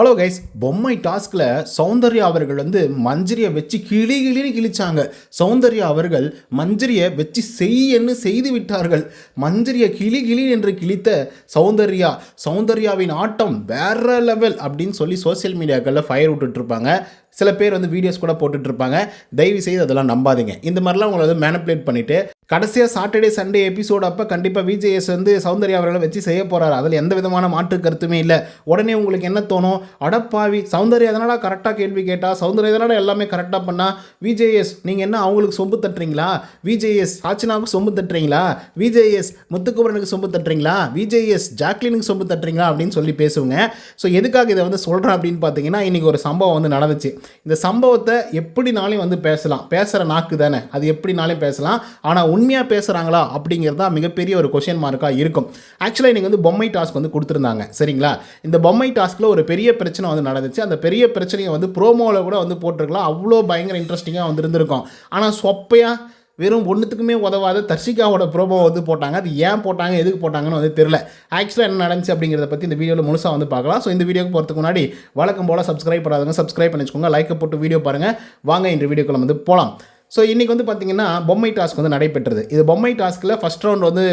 Hello guys பொம்மை டாஸ்கில் சௌந்தர்யா அவர்கள் வந்து மஞ்சரியை வச்சு கிளி கிளின்னு கிழிச்சாங்க. சௌந்தர்யா அவர்கள் மஞ்சரியை வச்சு செய்யன்னு செய்து விட்டார்கள். மஞ்சரியை கிளி கிளி என்று கிழித்த சௌந்தர்யா சௌந்தர்யாவின் ஆட்டம் வேற லெவல் அப்படின்னு சொல்லி சோஷியல் மீடியாக்களில் ஃபயர் விட்டுட்டு இருப்பாங்க. சில பேர் வந்து வீடியோஸ் கூட போட்டுட்ருப்பாங்க. தயவு செய்து அதெல்லாம் நம்பாதீங்க. இந்த மாதிரிலாம் உங்களை வந்து மேனிப்புலேட் பண்ணிட்டு கடைசியாக சாட்டர்டே சண்டே எபிசோட் அப்போ கண்டிப்பாக விஜேஎஸ் வந்து சௌந்தர்யா அவர்களை வச்சு செய்ய போகிறாரு அதில் எந்த விதமான மாற்று கருத்துமே இல்லை. உடனே உங்களுக்கு என்ன தோணும்? அடப்பாவி சௌந்தர்யா எதனால கரெக்டாக கேள்வி கேட்டால் சௌந்தர்யா எதனால எல்லாமே கரெக்டாக பண்ணால் விஜேஎஸ் நீங்கள் என்ன அவங்களுக்கு சொம்பு தட்டுறீங்களா? விஜேஎஸ் சாச்சினாவுக்கு சொம்பு தட்டுறீங்களா? விஜேஎஸ் முத்துக்குமரனுக்கு சொம்பு தட்டுறீங்களா? விஜேஎஸ் ஜாக்லினுக்கு சொம்பு தட்டுறீங்களா? அப்படின்னு சொல்லி பேசுவோங்க. ஸோ எதுக்காக இதை வந்து சொல்கிறேன் அப்படின்னு பார்த்தீங்கன்னா இன்றைக்கி ஒரு சம்பவம் வந்து நடந்துச்சு. இந்த சம்பவத்தை எப்படினாலையும் வந்து பேசலாம். பேசுகிற நாக்கு தானே. அது எப்படினாலும் பேசலாம். ஆனால் உண்மையாக பேசுகிறாங்களா அப்படிங்கிறது தான் மிகப்பெரிய ஒரு கொஷின் மார்க்காக இருக்கும். ஆக்சுவலாக நீங்கள் வந்து பொம்மை டாஸ்க் வந்து கொடுத்துருந்தாங்க. சரிங்களா? இந்த பொம்மை டாஸ்கில் ஒரு பெரிய பிரச்சனை வந்து நடந்துச்சு. அந்த பெரிய பிரச்சனையை வந்து ப்ரோமோவில் கூட வந்து போட்டிருக்கலாம். அவ்வளோ பயங்கர இன்ட்ரெஸ்டிங்காக வந்து இருந்திருக்கும். ஆனால் சொப்பையாக வெறும் ஒன்றுத்துக்குமே உதவாத தர்ஷிகாவோட ப்ரோமோ வந்து போட்டாங்க. அது ஏன் போட்டாங்க எதுக்கு போட்டாங்கன்னு வந்து தெரில ஆக்சுவலாக என்ன நடந்துச்சு அப்படிங்கிறத பற்றி இந்த வீடியோவில் முழுசாக வந்து பார்க்கலாம். ஸோ இந்த வீடியோக்கு போகிறதுக்கு முன்னாடி வழக்கம் போல் சப்ஸ்கிரைப் பண்ணாதவங்க சப்ஸ்கிரைப் பண்ணி வச்சுக்கோங்க லைக்கை போட்டு வீடியோ பாருங்கள் வாங்க இந்த வீடியோக்குள்ள வந்து போகலாம் ஸோ இன்றைக்கி வந்து பார்த்திங்கன்னா பொம்மை டாஸ்க் வந்து நடைபெற்றது. இது பொம்மை டாஸ்க்கில் ஃபஸ்ட் ரவுண்ட் வந்து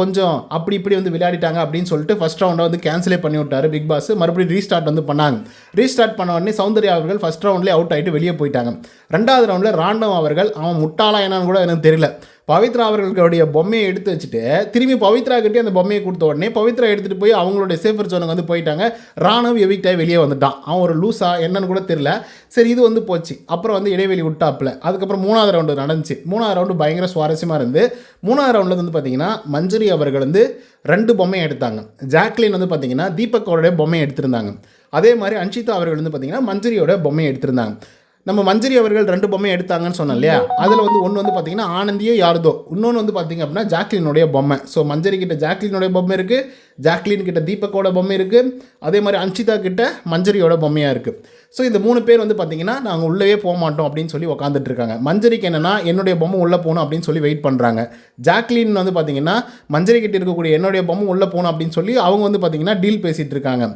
கொஞ்சம் அப்படி இப்படி வந்து விளையாடிட்டாங்க அப்படின்னு சொல்லிட்டு ஃபஸ்ட் ரவுண்டை வந்து கேன்சலே பண்ணி விட்டார் பிக் பாஸ் மறுபடியும் ரீஸ்டார்ட் வந்து பண்ணாங்க. ரீஸ்டார்ட் பண்ண உடனே சௌந்தர்யா அவர்கள் ஃபஸ்ட் ரவுண்ட்லேயே அவுட் ஆகிட்டு வெளியே போயிட்டாங்க. ரெண்டாவது ரவுண்டில் ராண்டவ் அவர்கள் அவன் முட்டாளா என்னன்னு கூட எனக்கு தெரியல. பவித்ரா அவர்களுடைய பொம்மையை எடுத்து வச்சுட்டு திரும்பி பவித்ரா கிட்டே அந்த பொம்மையை கொடுத்த உடனே பவித்ரா எடுத்துகிட்டு போய் அவங்களுடைய சேஃபர் ஜோனுக்கு வந்து போயிட்டாங்க. ராணுவ எவிக்டாக வெளியே வந்துட்டான். அவன் ஒரு லூஸா என்னன்னு கூட தெரியல. சரி இது வந்து போச்சு. அப்புறம் வந்து இடைவெளி விட்டாப்புல. அதுக்கப்புறம் மூணாவது ரவுண்டு நடந்துச்சு. மூணாவது ரவுண்டு பயங்கர சுவாரஸ்யமாக இருந்து மூணாவது ரவுண்டில் வந்து பார்த்தீங்கன்னா மஞ்சரி அவர்கள் வந்து ரெண்டு பொம்மையை எடுத்தாங்க. ஜாக்லின் வந்து பார்த்தீங்கன்னா தீபக்கோடைய பொம்மையை எடுத்திருந்தாங்க. அதே மாதிரி அன்ஷிதா அவர்கள் வந்து பார்த்தீங்கன்னா மஞ்சரியோட பொம்மையை எடுத்திருந்தாங்க. நம்ம மஞ்சரி அவர்கள் ரெண்டு பொம்மை எடுத்தாங்கன்னு சொன்னோம் இல்லையா? அதில் வந்து ஒன்று வந்து பார்த்தீங்கன்னா ஆனந்தியோ யாரதோ. இன்னொன்று வந்து பார்த்தீங்க அப்படின்னா ஜாக்லினுடைய பொம்மை. ஸோ மஞ்சரி கிட்ட ஜாக்லினுடைய பொம்மை இருக்குது ஜாக்லின் கிட்ட தீபக்கோட பொம்மை இருக்குது அதே மாதிரி அன்ஷிதா கிட்ட மஞ்சரியோட பொம்மையாக இருக்குது ஸோ இந்த மூணு பேர் வந்து பார்த்தீங்கன்னா நாங்கள் உள்ளவே போக மாட்டோம் அப்படின்னு சொல்லி உட்காந்துட்டு இருக்காங்க. மஞ்சரிக்கு என்னென்னா என்னுடைய பொம்மை உள்ளே போகணும் அப்படின்னு சொல்லி வெயிட் பண்ணுறாங்க ஜாக்லின் வந்து பார்த்தீங்கன்னா மஞ்சரி கிட்ட இருக்கக்கூடிய என்னுடைய பொம்மை உள்ளே போகணும் அப்படின்னு சொல்லி அவங்க வந்து பார்த்தீங்கன்னா டீல் பேசிகிட்டு இருக்காங்க.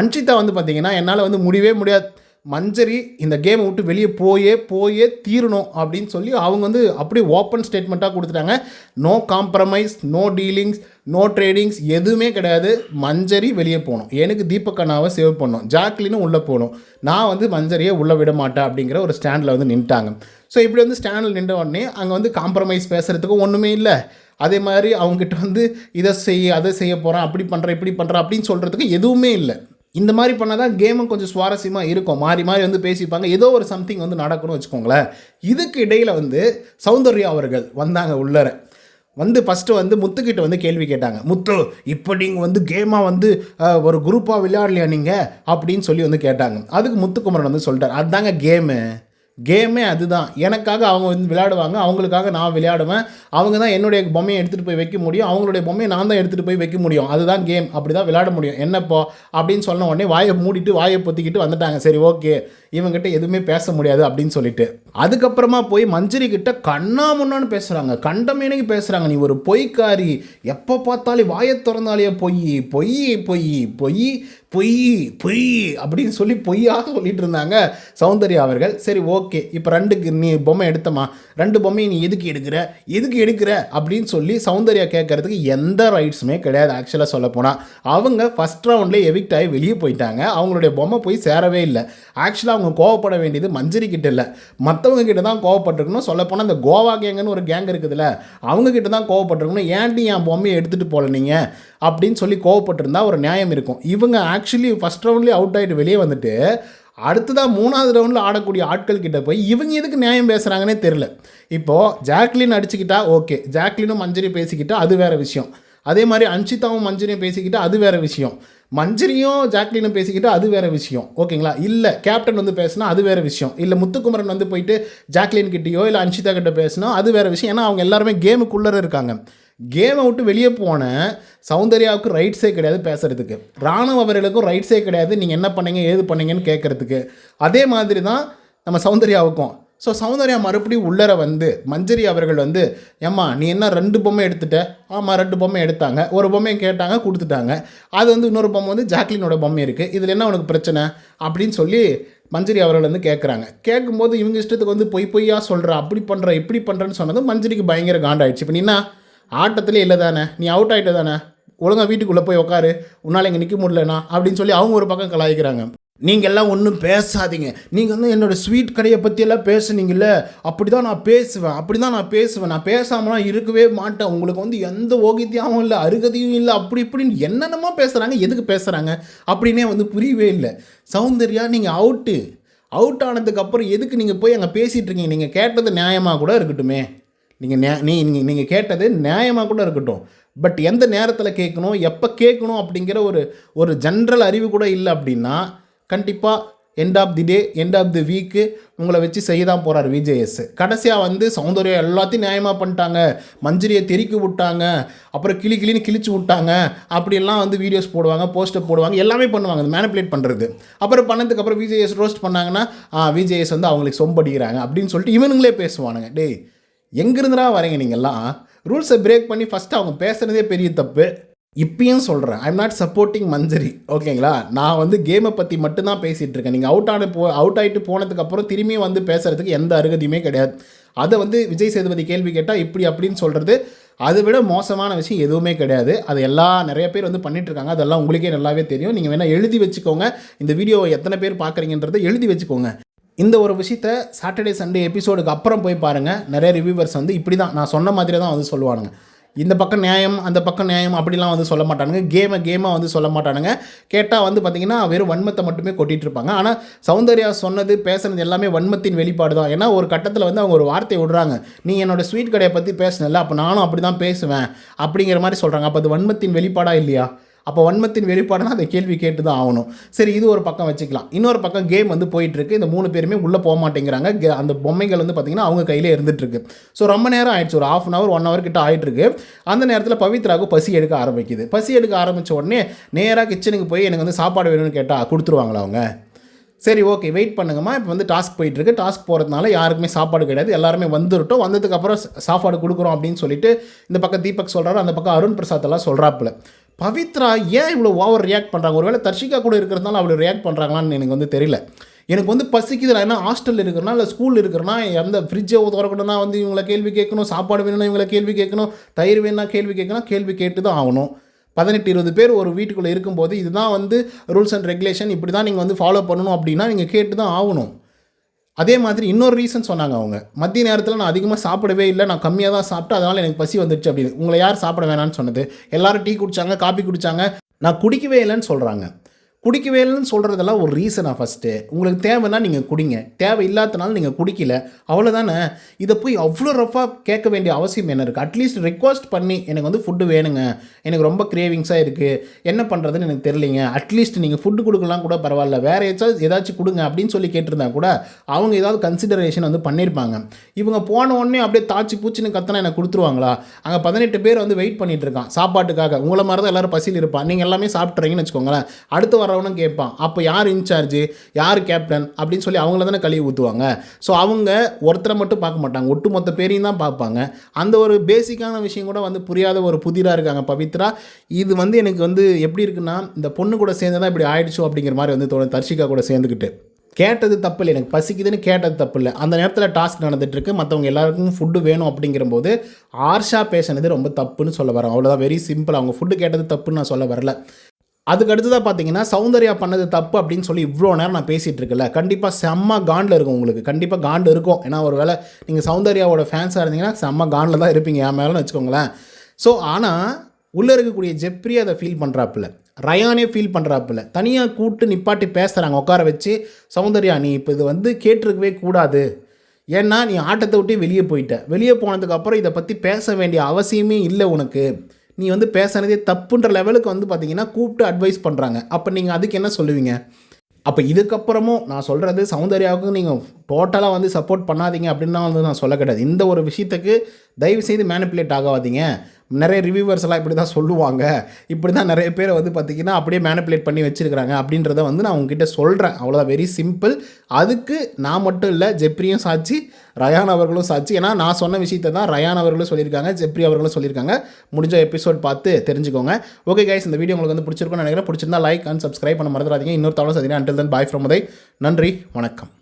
அன்ஷிதா வந்து பார்த்தீங்கன்னா என்னால் வந்து முடியவே முடியாது. மஞ்சரி இந்த கேமை விட்டு வெளியே போயே போயே தீரணும் அப்படின்னு சொல்லி அவங்க வந்து அப்படியே ஓப்பன் ஸ்டேட்மெண்ட்டாக கொடுத்துட்டாங்க. No compromise no dealings no tradings எதுவுமே கிடையாது. மஞ்சரி வெளியே போகணும். எனக்கு தீபக் அண்ணாவை சேவ் பண்ணணும். ஜாக்லினும் உள்ளே போகணும். நான் வந்து மஞ்சரியை உள்ளே விட மாட்டேன் அப்படிங்கிற ஒரு ஸ்டாண்டில் வந்து நின்ட்டாங்க. ஸோ இப்படி வந்து ஸ்டாண்டில் நின்ற உடனே அங்கே வந்து காம்ப்ரமைஸ் பேசுகிறதுக்கும் ஒன்றுமே இல்லை. அதே மாதிரி அவங்ககிட்ட வந்து இதை செய்ய அதை செய்ய போகிறேன் அப்படி பண்ணுறேன் இப்படி பண்ணுறேன் அப்படின்னு சொல்கிறதுக்கு எதுவுமே இல்லை. இந்த மாதிரி பண்ணால் தான் கேமும் கொஞ்சம் சுவாரஸ்யமாக இருக்கும். மாறி மாறி வந்து பேசிப்பாங்க. ஏதோ ஒரு சம்திங் வந்து நடக்கணும்னு வச்சுக்கோங்களேன். இதுக்கு இடையில் வந்து சௌந்தர்யா அவர்கள் வந்தாங்க உள்ளர. வந்து ஃபஸ்ட்டு வந்து முத்துக்கிட்ட வந்து கேள்வி கேட்டாங்க. முத்து இப்போ நீங்கள் வந்து கேமாக வந்து ஒரு குரூப்பாக விளையாடலையா நீங்கள் அப்படின்னு சொல்லி வந்து கேட்டாங்க. அதுக்கு முத்துக்குமரன் வந்து சொல்லிட்டார். அதுதாங்க கேமு கேமே அதுதான். எனக்காக அவங்க வந்து விளையாடுவாங்க. அவங்களுக்காக நான் விளையாடுவேன். அவங்க தான் என்னுடைய பொம்மையை எடுத்துகிட்டு போய் வைக்க முடியும். அவங்களுடைய பொம்மையை நான் தான் எடுத்துகிட்டு போய் வைக்க முடியும். அதுதான் கேம் அப்படி தான் விளையாட முடியும். என்னப்போ? அப்படின்னு சொன்ன உடனே வாயை மூடிட்டு வாயை பொத்திக்கிட்டு வந்துட்டாங்க. சரி ஓகே இவங்ககிட்ட எதுவுமே பேச முடியாது அப்படின்னு சொல்லிட்டு. அதுக்கப்புறமா போய் மஞ்சரி கிட்ட கண்ணா முன்னான்னு பேசுகிறாங்க கண்டமேனைக்கு பேசுகிறாங்க நீ ஒரு பொய்க்காரி. எப்போ பார்த்தாலும் வாயை திறந்தாலே பொய். பொய் பொய் பொய். பொய் பொய் அப்படின்னு சொல்லி பொய்யாக சொல்லிட்டு இருந்தாங்க சௌந்தர்யா அவர்கள். சரி ஓகே. இப்போ ரெண்டுக்கு நீ பொம்மை எடுத்தமா? ரெண்டு பொம்மையை நீ எதுக்கு எடுக்கிற? எதுக்கு எடுக்கிற? அப்படின்னு சொல்லி சௌந்தர்யா கேட்கறதுக்கு எந்த ரைட்ஸுமே கிடையாது ஆக்சுவலாக சொல்ல போனால் அவங்க ஃபஸ்ட் ரவுண்ட்லேயே எவிக்ட் ஆகி வெளியே போயிட்டாங்க. அவங்களுடைய பொம்மை போய் சேரவே இல்லை. ஆக்சுவலாக அவங்க கோவப்பட வேண்டியது மஞ்சரி கிட்ட இல்லை. மற்றவங்க கிட்ட தான் கோவப்பட்டிருக்கணும். சொல்லப்போனால் இந்த கோவா கேங்குன்னு ஒரு கேங் இருக்குதுல்ல அவங்க கிட்ட தான் கோவப்பட்டிருக்கணும். ஏன்டி என் பொம்மையை எடுத்துகிட்டு போகல நீங்கள் அப்படின்னு சொல்லி கோவப்பட்டிருந்தா ஒரு நியாயம் இருக்கும். இவங்க ஆக்சுவலி ஃபஸ்ட் ரவுண்ட்லேயே அவுட் ஆகிட்டு வெளியே வந்துட்டு அடுத்ததாக மூணாவது ரவுண்டில் ஆடக்கூடிய ஆட்கள் கிட்ட போய் இவங்க எதுக்கு நியாயம் பேசுகிறாங்கன்னே தெரில இப்போது ஜாக்லின் அடிச்சுக்கிட்டா ஓகே ஜாக்லினும் மஞ்சரி பேசிக்கிட்டா அது வேறு விஷயம். அதே மாதிரி அன்ஷிதாவும் மஞ்சரியும் பேசிக்கிட்டு அது வேறு விஷயம். மஞ்சரியும் ஜாக்லினும் பேசிக்கிட்டு அது வேறு விஷயம். ஓகேங்களா? இல்லை கேப்டன் வந்து பேசினா அது வேறு விஷயம். இல்லை முத்துக்குமரன் வந்து போயிட்டு ஜாக்லின் கிட்டேயோ இல்லை அன்ஷிதா கிட்ட பேசினா அது வேற விஷயம். ஏன்னா அவங்க எல்லாருமே கேமுக்குள்ளே இருக்காங்க. கேமை விட்டு வெளியே போன சௌந்தர்யாவுக்கு ரைட்ஸே கிடையாது பேசுறதுக்கு. ராணுவ அவர்களுக்கும் ரைட்ஸே கிடையாது. நீங்கள் என்ன பண்ணீங்க ஏது பண்ணீங்கன்னு கேட்குறதுக்கு அதே மாதிரி தான் நம்ம சௌந்தர்யாவுக்கும். ஸோ சௌந்தர்யா மறுபடியும் உள்ளர வந்து மஞ்சரி அவர்கள் வந்து ஏம்மா நீ என்ன ரெண்டு பொம்மை எடுத்துட்ட? ஆமாம் ரெண்டு பொம்மை எடுத்தாங்க. ஒரு பொம்மையை கேட்டாங்க கொடுத்துட்டாங்க. அது வந்து இன்னொரு பொம்மை வந்து ஜாக்லினோட பொம்மை இருக்குது இதில் என்ன உனக்கு பிரச்சனை? அப்படின்னு சொல்லி மஞ்சரி அவர்கள் வந்து கேட்குறாங்க கேட்கும்போது இவங்க இஷ்டத்துக்கு வந்து பொய் பொய்யா சொல்கிற அப்படி பண்ணுற இப்படி பண்ணுறேன்னு சொன்னது மஞ்சரிக்கு பயங்கர காண்டாயிடுச்சு. இப்போ நீனா ஆட்டத்திலே இல்லை தானே? நீ அவுட் ஆகிட்ட தானே? ஒழுங்கா வீட்டுக்குள்ளே போய் உட்காரு உன்னால் இங்கே நிற்க முடியலண்ணா. அப்படின்னு சொல்லி அவங்க ஒரு பக்கம் கலாய்க்கிறாங்க. நீங்கள் எல்லாம் ஒன்றும் பேசாதீங்க. நீங்கள் வந்து என்னோடய ஸ்வீட் கடையை பற்றியெல்லாம் பேசுனீங்கல்ல அப்படி தான் நான் பேசுவேன் அப்படி தான் நான் பேசுவேன். நான் பேசாமலாம் இருக்கவே மாட்டேன். உங்களுக்கு வந்து எந்த ஓகித்தியாகவும் இல்லை அருகதையும் இல்லை அப்படி இப்படின்னு என்னென்னமோ பேசுகிறாங்க எதுக்கு பேசுகிறாங்க அப்படின்னே வந்து புரியவே இல்லை. சௌந்தர்யா நீங்கள் அவுட்டு அவுட் ஆனதுக்கப்புறம் எதுக்கு நீங்கள் போய் அங்கே பேசிகிட்டு இருக்கீங்க? நீங்கள் கேட்டது நியாயமாக கூட இருக்கட்டுமே. நீங்கள் நே நீ நீங்கள் நீங்கள் கேட்டது நியாயமாக கூட இருக்கட்டும். பட் எந்த நேரத்தில் கேட்கணும் எப்போ கேட்கணும் அப்படிங்கிற ஒரு ஒரு ஜென்ரல் அறிவு கூட இல்லை அப்படின்னா கண்டிப்பாக end of the day end of the week உங்களை வச்சு செய்ய தான் போகிறார் விஜேஎஸ் கடைசியாக வந்து சௌந்தர்யா எல்லாத்தையும் நியாயமாக பண்ணிட்டாங்க. மஞ்சரியை தெறிக்கி விட்டாங்க. அப்புறம் கிளி கிளின்னு கிழிச்சு விட்டாங்க. அப்படியெல்லாம் வந்து வீடியோஸ் போடுவாங்க போஸ்டர் போடுவாங்க எல்லாமே பண்ணுவாங்க. அந்த மேனிப்புலேட் பண்ணுறது அப்புறம் பண்ணதுக்கப்புறம் விஜேஎஸ் ரோஸ்ட் பண்ணாங்கன்னா விஜேஎஸ் வந்து அவங்களுக்கு சொம்படிக்கிறாங்க. அப்படின்னு சொல்லிட்டு இவனுங்களே பேசுவானுங்க. டேய் எங்கேருந்துடா வரீங்க நீங்கள்லாம் ரூல்ஸை பிரேக் பண்ணி ஃபஸ்ட்டு அவங்க பேசுகிறதே பெரிய தப்பு. இப்பயும் சொல்கிறேன் ஐம் நாட் சப்போர்ட்டிங் மஞ்சரி. ஓகேங்களா? நான் வந்து கேமை பற்றி மட்டும்தான் பேசிகிட்டு இருக்கேன். நீங்கள் அவுட் ஆன போ அவுட் ஆகிட்டு போனதுக்கப்புறம் திரும்பியும் வந்து பேசுகிறதுக்கு எந்த அருகதியுமே கிடையாது. அதை வந்து விஜய் சேதுபதி கேள்வி கேட்டால் இப்படி அப்படின்னு சொல்கிறது அதை விட மோசமான விஷயம் எதுவுமே கிடையாது. அது எல்லா நிறைய பேர் வந்து பண்ணிகிட்ருக்காங்க இருக்காங்க. அதெல்லாம் உங்களுக்கே நல்லாவே தெரியும். நீங்கள் வேணால் எழுதி வச்சுக்கோங்க. இந்த வீடியோவை எத்தனை பேர் பார்க்குறீங்கன்றதை எழுதி வச்சுக்கோங்க. இந்த ஒரு விஷயத்த சாட்டர்டே சண்டே எபிசோடுக்கு அப்புறம் போய் பாருங்கள் நிறைய ரிவ்யூவர்ஸ் வந்து இப்படி தான் நான் சொன்ன மாதிரி தான் வந்து சொல்லுவானுங்க. இந்த பக்கம் நியாயம் அந்த பக்கம் நியாயம் அப்படிலாம் வந்து சொல்ல மாட்டானுங்க. கேமை கேமாக வந்து சொல்ல மாட்டானுங்க. கேட்டால் வந்து பார்த்திங்கன்னா வெறும் வன்மத்தை மட்டுமே கொட்டிகிட்டு இருப்பாங்க. ஆனால் சௌந்தர்யா சொன்னது பேசுனது எல்லாமே வன்மத்தின் வெளிப்பாடு தான். ஏன்னா ஒரு கட்டத்தில் வந்து அவங்க ஒரு வார்த்தையை விடுறாங்க. நீ என்னோட ஸ்வீட் கடையை பற்றி பேசினல அப்போ நானும் அப்படி தான் பேசுவேன் அப்படிங்கிற மாதிரி சொல்கிறாங்க அப்போ அது வன்மத்தின் வெளிப்பாடாக இல்லையா? அப்போ வன்மத்தின் வெளிப்பாடுனா அந்த கேள்வி கேட்டு தான் ஆகணும். சரி இது ஒரு பக்கம் வச்சுக்கலாம். இன்னொரு பக்கம் கேம் வந்து போயிட்டுருக்கு. இந்த மூணு பேருமே உள்ளே போக மாட்டேங்கிறாங்க. கே- அந்த பொம்மைகள் வந்து பார்த்திங்கன்னா அவங்க கையிலே இருந்துகிட்ருக்கு ஸோ ரொம்ப நேரம் ஆயிடுச்சு. ஒரு half an hour one hour கிட்ட ஆயிட்டுருக்கு. அந்த நேரத்தில் பவித்ராவுக்கு பசி எடுக்க ஆரம்பிக்குது. பசி எடுக்க ஆரம்பித்த உடனே நேராக கிச்சனுக்கு போய் எனக்கு வந்து சாப்பாடு வேணும்னு கேட்டால் கொடுத்துருவாங்களா அவங்க? சரி ஓகே வெயிட் பண்ணுங்கம்மா. இப்போ வந்து டாஸ்க் போயிட்டுருக்கு. டாஸ்க் போகிறதுனால யாருக்குமே சாப்பாடு கிடையாது. எல்லாருமே வந்துருட்டோம். வந்ததுக்கப்புறம் சாப்பாடு கொடுக்குறோம் அப்படின்னு சொல்லிட்டு இந்த பக்கம் தீபக் சொல்கிறாரு அந்த பக்கம் அருண் பிரசாத் எல்லாம் சொல்கிறாப்புல பவித்ரா ஏன் இவ்வளோ ஓவர் ரியாக்ட் பண்ணுறாங்க ஒருவேளை தர்ஷிகா கூட இருக்கிறதுனால அவ்வளோ ரியாக்ட் பண்ணுறாங்களான்னு எனக்கு வந்து தெரியல. எனக்கு வந்து பசிக்குது நான் என்ன ஹாஸ்டலில் இருக்கிறனா இல்லை ஸ்கூலில் இருக்கிறனா எந்த ஃப்ரிட்ஜை திறக்கணும்னா வந்து இவங்களை கேள்வி கேட்கணும் சாப்பாடு வேணும்னா இவங்களை கேள்வி கேட்கணும் தயிர் வேணும்னா கேள்வி கேட்கணும் கேள்வி கேட்டு தான் ஆகணும். பதினெட்டு இருபது பேர் ஒரு வீட்டுக்குள்ளே இருக்கும்போது இதுதான் வந்து ரூல்ஸ் அண்ட் ரெகுலேஷன் இப்படி தான் நீங்கள் வந்து ஃபாலோ பண்ணணும் அப்படின்னா நீங்கள் கேட்டு தான் ஆகணும். அதே மாதிரி இன்னொரு ரீசன் சொன்னாங்க அவங்க. மத்திய நேரத்தில் நான் அதிகமாக சாப்பிடவே இல்லை நான் கம்மியாக தான் சாப்பிட்டு அதனால் எனக்கு பசி வந்துடுச்சு அப்படின்னு. உங்களை யார் சாப்பிட வேணாம்னு சொன்னது? எல்லாரும் டீ குடித்தாங்க காப்பி குடித்தாங்க நான் குடிக்கவே இல்லைன்னு சொல்கிறாங்க குடிக்கவே இல்லைன்னு சொல்கிறதெல்லாம் ஒரு ரீசனாக ஃபஸ்ட்டு உங்களுக்கு தேவைன்னா நீங்கள் குடிங்க. தேவை இல்லாதனால நீங்கள் குடிக்கல. அவ்வளோதானே இதை போய் அவ்வளோ ரஃபாக கேட்க வேண்டிய அவசியம் என்ன இருக்குது அட்லீஸ்ட் ரெக்வஸ்ட் பண்ணி எனக்கு வந்து ஃபுட்டு வேணுங்க. எனக்கு ரொம்ப கிரேவிங்ஸாக இருக்குது என்ன பண்ணுறதுன்னு எனக்கு தெரியலிங்க. அட்லீஸ்ட் நீங்கள் ஃபுட்டு கொடுக்கலாம் கூட பரவாயில்ல. வேறு ஏதாச்சும் ஏதாச்சும் கொடுங்க அப்படின்னு சொல்லி கேட்டிருந்தா கூட அவங்க ஏதாவது கன்சிடரேஷன் வந்து பண்ணியிருப்பாங்க. இவங்க போன உடனே அப்படியே தாச்சி பூச்சின்னு கத்தனா எனக்கு கொடுத்துருவாங்களா? அங்கே பதினெட்டு பேர் வந்து வெயிட் பண்ணிகிட்ருக்கான் இருக்கான். சாப்பாட்டுக்காக. உங்களை மாதிரி தான் எல்லோரும் பசியில் இருப்பான். நீங்கள் எல்லாமே சாப்பிட்றீங்கன்னு வச்சுக்கோங்களேன். அடுத்து வரவனும் கேட்பான். அப்போ யார் இன்சார்ஜ் யார் கேப்டன் அப்படின்னு சொல்லி அவங்கள தானே கழுவி ஊற்றுவாங்க ஸோ அவங்க ஒருத்தரை மட்டும் பார்க்க மாட்டாங்க. ஒட்டுமொத்த பேரையும் தான் பார்ப்பாங்க. அந்த ஒரு பேசிக்கான விஷயம் கூட வந்து புரியாத ஒரு புதிராக இருக்காங்க பவித்ரா. இது வந்து எனக்கு வந்து எப்படி இருக்குன்னா இந்த பொண்ணு கூட சேர்ந்து தான் இப்படி ஆயிடுச்சோ அப்படிங்கிற மாதிரி வந்து தோணும் தர்ஷிகா கூட சேர்ந்துக்கிட்டு கேட்டது தப்பு இல்லை. எனக்கு பசிக்குதுன்னு கேட்டது தப்பு இல்லை. அந்த நேரத்தில் டாஸ்க் நடந்துட்டுருக்கு மற்றவங்க எல்லாருக்கும் ஃபுட்டு வேணும் அப்படிங்கிறபோது ஆர்ஷா பேசினது ரொம்ப தப்புன்னு சொல்ல வரேன். அவ்வளோதான் வெரி சிம்பிள் அவங்க ஃபுட்டு கேட்டது தப்புன்னு நான் சொல்ல வரல. அதுக்கு அடுத்ததாக பார்த்தீங்கன்னா சௌந்தர்யா பண்ணது தப்பு அப்படின்னு சொல்லி இவ்வளோ நேரம் நான் பேசிகிட்டு இருக்கல கண்டிப்பாக செம்ம காண்டில் இருக்கும் உங்களுக்கு. கண்டிப்பாக காண்டு இருக்கும். ஏன்னா ஒரு வேளை நீங்கள் சௌந்தர்யாவோட ஃபேன்ஸாக இருந்தீங்கன்னா செம்ம காண்டில் தான் இருப்பீங்க என் மேலேன்னு வச்சுக்கோங்களேன். ஸோ ஆனால் உள்ளே இருக்கக்கூடிய ஜெப்ரி அதை ஃபீல் பண்ணுறாப்புல ரயானே ஃபீல் பண்ணுறாப்புல தனியாக கூப்பிட்டு நிப்பாட்டி பேசுகிறாங்க உட்கார வச்சு சௌந்தர்யா நீ இப்போ இது வந்து கேட்டிருக்கவே கூடாது. ஏன்னா நீ ஆட்டத்தை விட்டு வெளியே போயிட்ட. வெளியே போனதுக்கப்புறம் இதை பற்றி பேச வேண்டிய அவசியமே இல்லை உனக்கு. நீ வந்து பேசுனதே தப்புன்ற லெவலுக்கு வந்து பார்த்தீங்கன்னா கூப்பிட்டு அட்வைஸ் பண்ணுறாங்க அப்போ நீங்கள் அதுக்கு என்ன சொல்லுவீங்க? அப்போ இதுக்கப்புறமும் நான் சொல்கிறது சௌந்தர்யாவுக்கு நீங்கள் டோட்டலாக வந்து சப்போர்ட் பண்ணாதீங்க அப்படின்னா வந்து நான் சொல்ல கிடையாது. இந்த ஒரு விஷயத்துக்கு தயவு செய்து மேனிப்புலேட் ஆகாதீங்க. நிறைய ரிவ்யூவர்ஸ் எல்லாம் இப்படி தான் சொல்லுவாங்க. இப்படி தான் நிறைய பேரை வந்து பார்த்திங்கன்னா அப்படியே மேனிப்புலேட் பண்ணி வச்சுருக்கிறாங்க. அப்படின்றத வந்து நான் உங்ககிட்ட சொல்கிறேன் அவ்வளோதான் வெரி சிம்பிள் அதுக்கு நான் மட்டும் இல்லை ஜெப்ரியும் சாட்சி ரயான் அவர்களும் சாட்சி. ஏன்னா நான் சொன்ன விஷயத்தை தான் ரயான் அவர்களும் சொல்லியிருக்காங்க ஜெப்ரி அவர்களும் சொல்லியிருக்காங்க. முடிஞ்ச எபிசோட் பார்த்து தெரிஞ்சுக்கோங்க. ஓகே கைஸ் இந்த வீடியோ உங்களுக்கு வந்து பிடிச்சிருக்கும்னு நினைக்கிறேன். பிடிச்சிருந்தா லைக் அண்ட் சப்ஸ்கிரைப் பண்ண மறந்துடாதீங்க. இன்னொரு தவணை சந்தினா அண்டில் தன் பாய் ஃப்ரம் உதை நன்றி. வணக்கம்.